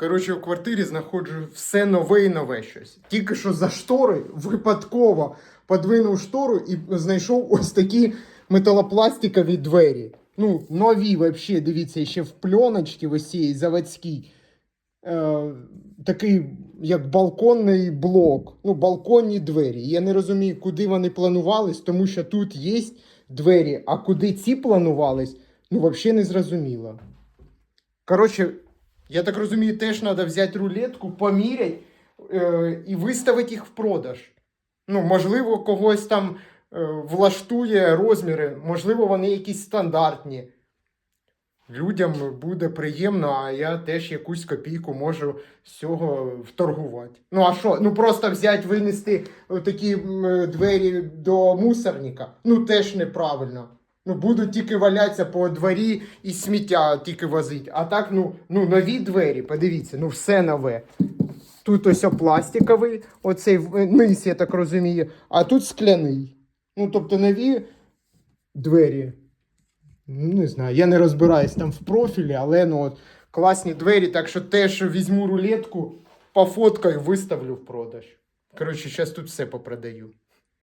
Коротше, у квартирі знаходжу все нове і нове щось. Тільки що за штори випадково подвинув штору і знайшов ось такі металопластикові двері. Ну, нові, взагалі, дивіться, ще в пленочці ось цієї заводській. Е, такий, як балконний блок. Ну, балконні двері. Я не розумію, куди вони планувались, тому що тут є двері, а куди ці планувались, ну, взагалі не зрозуміло. Коротше, я так розумію, теж треба взяти рулетку, поміряти е, і виставити їх в продаж. Ну, можливо, когось там е, влаштує розміри, можливо, вони якісь стандартні. Людям буде приємно, а я теж якусь копійку можу з цього вторгувати. Ну а що? Ну просто взяти, винести такі двері до мусорника. Ну теж неправильно. Ну, будуть тільки валятися по дворі і сміття тільки возити. А так, ну, ну нові двері, подивіться, ну все нове. Тут ось пластиковий, оцей низ, я так розумію, а тут скляний. Ну, тобто нові двері. Ну, Не знаю, я не розбираюсь там в профілі, але ну от класні двері, так що теж візьму рулетку, пофоткаю, виставлю в продаж. Коротше, зараз тут все попродаю.